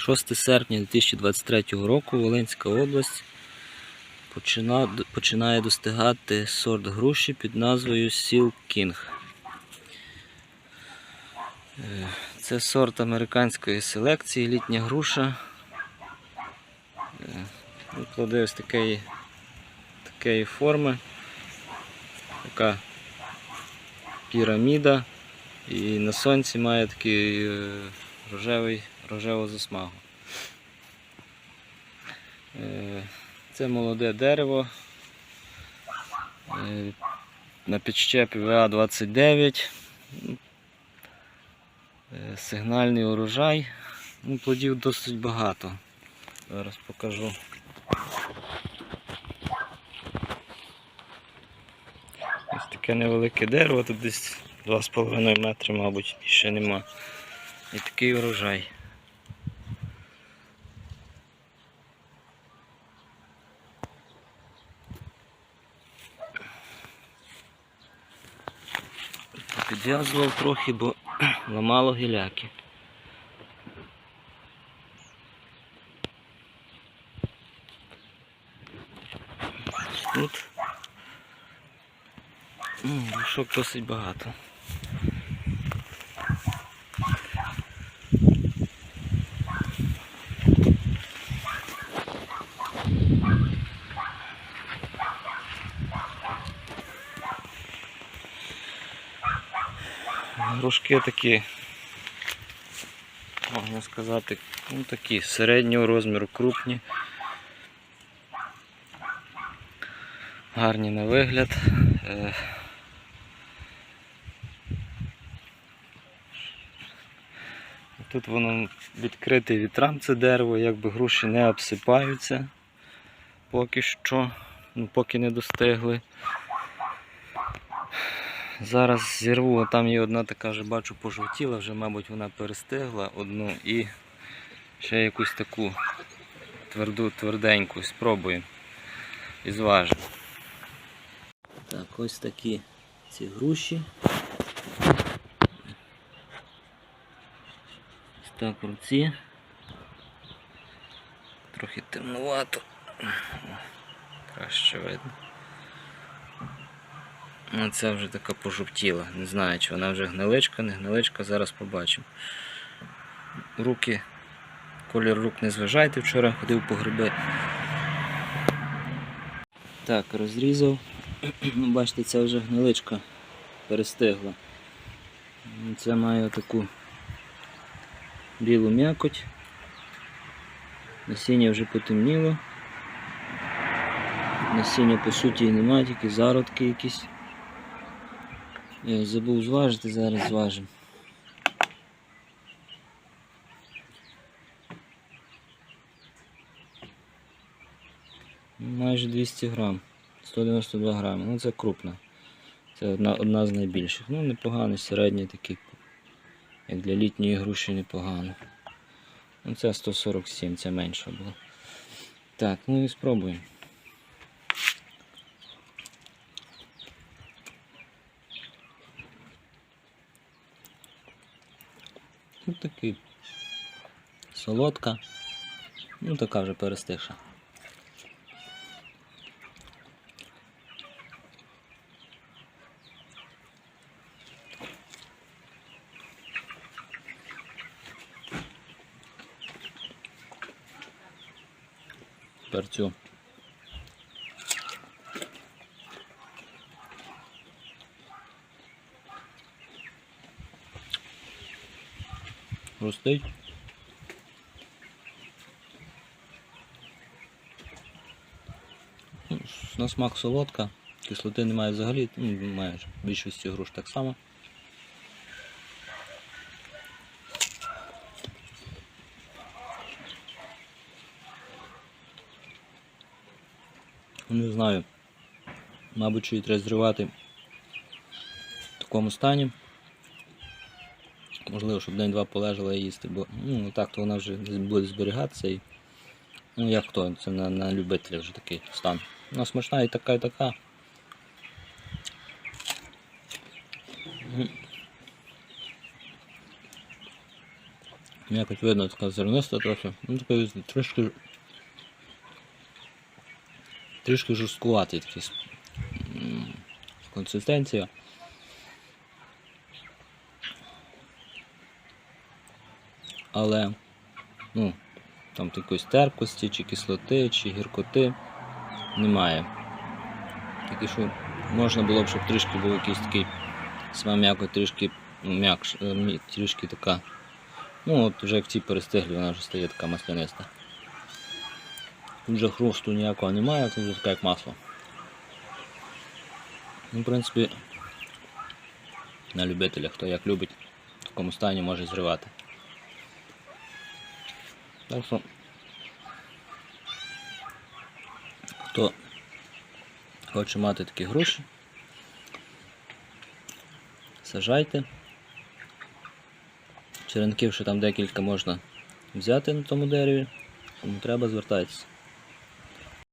6 серпня 2023 року Волинська область почина- починає достигати сорт груші під назвою Сіл Кінг. Е, Це сорт американської селекції, літня груша. Е, Плоди ось такої, такої форми. Така піраміда. І на сонці має такий е, рожевий, рожеву засмагу. Е, Це молоде дерево. Е, На підщепі ВА-29. Е, Сигнальний урожай. Ну, Плодів досить багато. Зараз покажу. Ось таке невелике дерево, тут десь 2,5 метри, мабуть, ще нема. І такий урожай. Підв'язував трохи, бо ламало гіляки. Тут рушок досить багато. Грушки такі, можна сказати, ну такі середнього розміру, крупні. Гарні на вигляд. Е, Тут воно відкрите вітрам це дерево, якби груші не обсипаються поки що, ну, поки не достигли. Зараз зірву, там є одна така вже бачу пожовтіла, вже, мабуть, вона перестигла одну і ще якусь таку тверду, тверденьку спробуємо і зважимо. Так, ось такі ці груші. Ось так в руці. Трохи темнувато. Краще видно. Ну, це вже така пожовтіла. Не знаю, чи вона вже гниличка, не гниличка, зараз побачимо. Руки, колір рук не зважайте, вчора ходив по гриби. Так, розрізав. Ну, Бачите, ця вже гниличка перестигла. Ну, Це має таку білу м'якоть. Насіння вже потемніло. Насіння по суті і немає, тільки зародки якісь. Я забув зважити, зараз зважимо. Майже 200 грам. 192 грами. Ну це крупна. Це одна, одна з найбільших. Ну непоганий, середній такий. Як для літньої груші непогано. Ну це 147, це менша була. Так, ну і спробуємо. Ну такий. Солодка. Ну така вже перестигша. перцю. Ростить. Ну, На смак солодка, кислоти немає взагалі, ну, в більшості груш так само. Не знаю. Мабуть, її треба зривати в такому стані. Можливо, щоб день-два полежала їсти, бо ну, так то вона вже буде зберігатися і. Ну як хто, це на, на любителя вже такий стан. Вона смачна і така, і така. Якось видно така зерниста трохи. Ну така трошки. Трішки жорсткуватий такий консистенція. Але ну, там якоїсь терпкості, чи кислоти, чи гіркоти немає. Такі що можна було б, щоб трішки був якийсь такий сама м'яко трішки ну, м'якш, е, трішки така. Ну от вже як ці перестиглі, вона вже стає така масляниста. Тут вже хрусту ніякого немає, це вже така як масло. Ну, в принципі, на любителя, хто як любить, в такому стані може зривати. Так що, хто хоче мати такі груші, сажайте. Черенків ще там декілька можна взяти на тому дереві. Кому треба, звертайтеся.